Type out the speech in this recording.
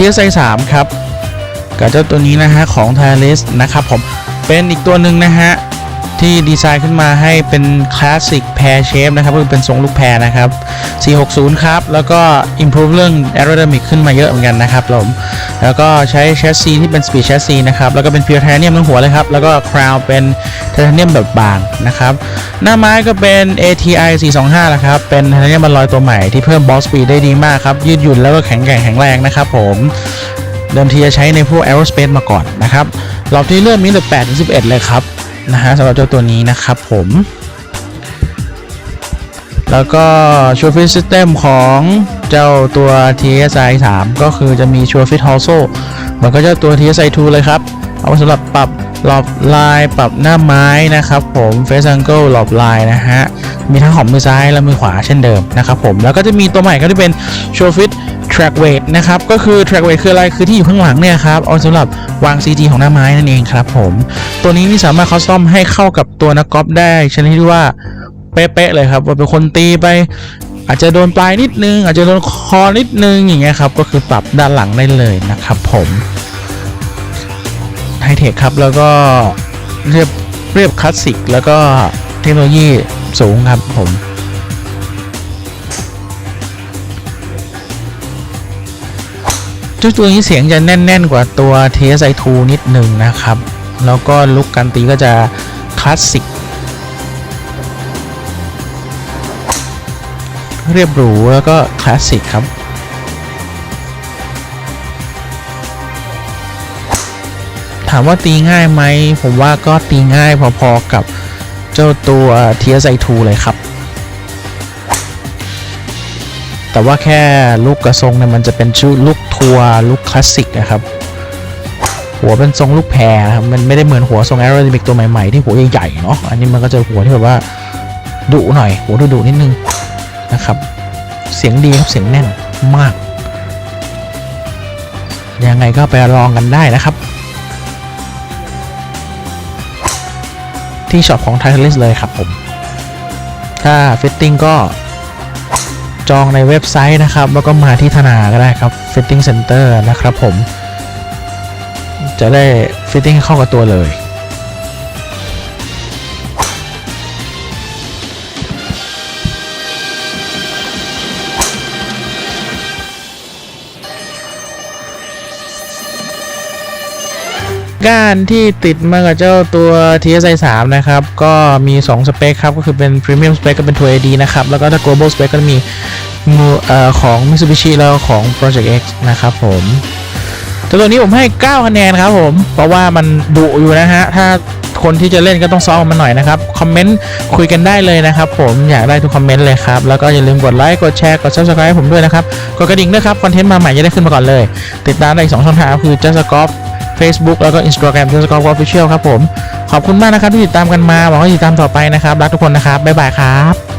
TSI 3ครับกับเจ้าตัวนี้นะฮะของ t i l i s นะครับผมเป็นอีกตัวหนึ่งนะฮะที่ดีไซน์ขึ้นมาให้เป็นคลาสสิกแพรเชฟนะครับก็คือเป็นทรงลูกแพรนะครับ 460 ครับ แล้วก็ improve เรื่อง aerodynamic ขึ้นมาเยอะเหมือนกันนะครับผม แล้วก็ใช้แชสซีที่เป็น speed chassis นะครับแล้วก็เป็น pure titanium ทั้งหัวเลยครับ แล้วก็ crown เป็น titanium แบบบางนะครับ หน้าไม้ก็เป็น ATI 425นะครับ เป็น titanium บรรลอยตัวใหม่ที่เพิ่ม ball speed ได้ดีมากครับ ยืดหยุ่นแล้วก็แข็งแกร่งแข็งแรงนะครับผมเดิมทีจะใช้ในพวก aerospace มาก่อนนะครับรอบที่เริ่มมีแต่8ถึง11 เลยครับนะฮะสำหรับเจ้าตัวนี้นะครับผม แล้วก็ชัวร์ฟิตซิสเต็มของ เจ้าตัว TSI 3 ก็คือจะมีชัวร์ฟิตฮอลโซเหมือนก็เจ้าตัว TSI 2 เลยครับ เอาไว้สำหรับปรับหลอบลายปรับหน้าไม้นะครับผมเฟซ a ังเกิลหลอบลายนะฮะ มีทั้งของมือซ้ายและมือขวาเช่นเดิมนะครับผม แล้วก็จะมีตัวใหม่ก็ที่เป็นชัวร์ฟิต track weight นะครับ ก็คือ track weight คืออะไร คือที่อยู่ข้างหลังเนี่ยครับ เอาสำหรับวาง CG ของหน้าไม้นั่นเองครับผม ตัวนี้นี่สามารถคอสตอมให้เข้ากับตัวนักกอล์ฟได้ชนิดที่ว่าเป๊ะๆเลยครับ ว่าเป็นคนตีไป อาจจะโดนปลายนิดนึง อาจจะโดนคอนิดนึงอย่างเงี้ยครับก็คือปรับด้านหลังได้เลยนะครับผมไฮเทคครับแล้วก็เรียบเรียบคลาสสิกแล้วก็เทคโนโลยีสูงครับผมเจ้าตัวนี้เสียงจะแน่น ๆ กว่าตัว TSI 2นิดหนึ่งนะครับ แล้วก็ลุกการตีก็จะคลาสสิก เรียบหรูแล้วก็คลาสสิกครับถามว่าตีง่ายไหม ผมว่าก็ตีง่ายพอๆกับเจ้าตัว TSI 2เลยครับ แต่ว่าแค่ลูกกระทรงเนี่ยมันจะเป็นชื่อลูกทัวร์ลูกคลาสสิกนะครับ หัวเป็นทรงลูกแพรครับมันไม่ได้เหมือนหัวทรงแอโร d y น a มิกตัวใหม่ๆ ที่หัวใหญ่ๆเนาะ อันนี้มันก็จะหัวที่แบบว่าดุหน่อย หัวดุๆนิดนึง นะครับ เสียงดีครับเสียงแน่นมาก ยังไงก็ไปลองกันได้นะครับ ที่ช็อปของ t i t l i s เลยครับผม ถ้าฟิตติ้งก็จองในเว็บไซต์นะครับ แล้วก็มาที่ธนาก็ได้ครับ Fitting Center นะครับผม จะได้ฟิตติ้งเข้ากับตัวเลย ก้านที่ติดมากับเจ้าตัว TSI 3นะครับ ก็มี 2 สเปคครับ ก็คือเป็น Premium Spec ก็เป็น t o AD นะครับ แล้วก็ถ้า Global Spec ก็จะมีมออของ Mitsubishi แล้วของ Project X นะครับผมตัวตัวนี้ผมให้ 9 คะแนนครับผม เพราะว่ามันดุอยู่นะฮะ ถ้าคนที่จะเล่นก็ต้องซ้อมมันหน่อยนะครับ คอมเมนต์คุยกันได้เลยนะครับผม อยากได้ทุกคอมเมนต์เลยครับ แล้วก็อย่าลืมกดไลค์ กดแชร์ กด Subscribe ผมด้วยนะครับ กดกระดิ่งด้วยครับ คอนเทนต์มาใหม่จะได้ขึ้นมาก่อนเลย ติดตามได้อีก 2 ช่องทางคือ Just Golf Facebook แล้วก็ Instagram Just Golf Official ครับผม ขอบคุณมากนะครับที่ติดตามกันมา หวังว่าจะติดตามต่อไปนะครับ รักทุกคนนะครับ บ๊ายบายครับ